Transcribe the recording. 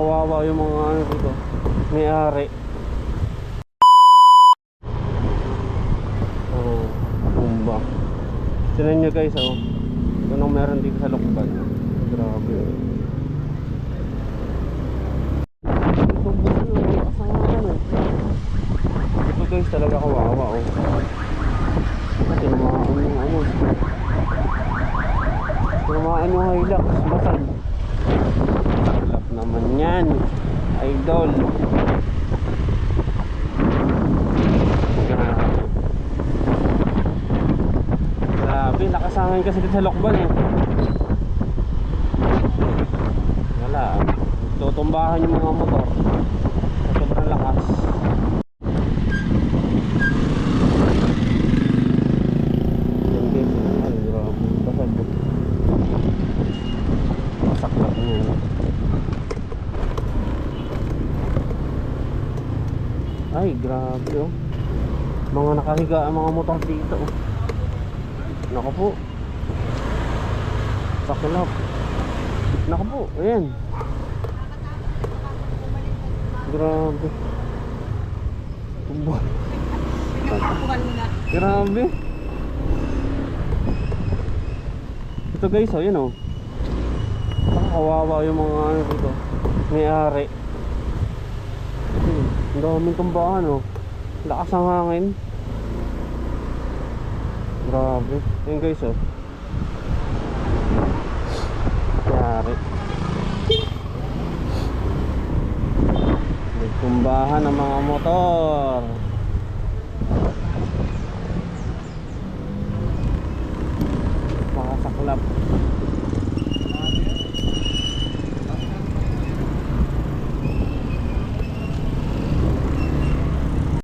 kawawa yung mga ano dito. May-ari. Oh, bumba. Tinan nyo guys, oh. Anong meron dito sa Lokban. Grabe, oh. Guys, talaga kawawa, oh. Tinamaan yung ano. Tinamaan yung Hilux. Basag. Naman yan. Idol. Grabe. Nakasangin kasi dito sa Lokban eh. Wala. Tutumbahan yung mga motor. Sobrang lakas. Yan guys, ay grabe. Oh. Mga nakahiga ang mga motor dito oh. Nako po. Saklap. Nako po, ayan. Grabe. Tumba. Nagkapukan mo na. Grabe. Ito guys, oh, yun oh. Nakakawawa yung mga ano dito. May-ari. Hmm, Ang daming tumbahan oh. Lakas ang hangin. Grabe. Ayun guys oh. May-ari. May tumbahan ng mga motor. Makasaklap.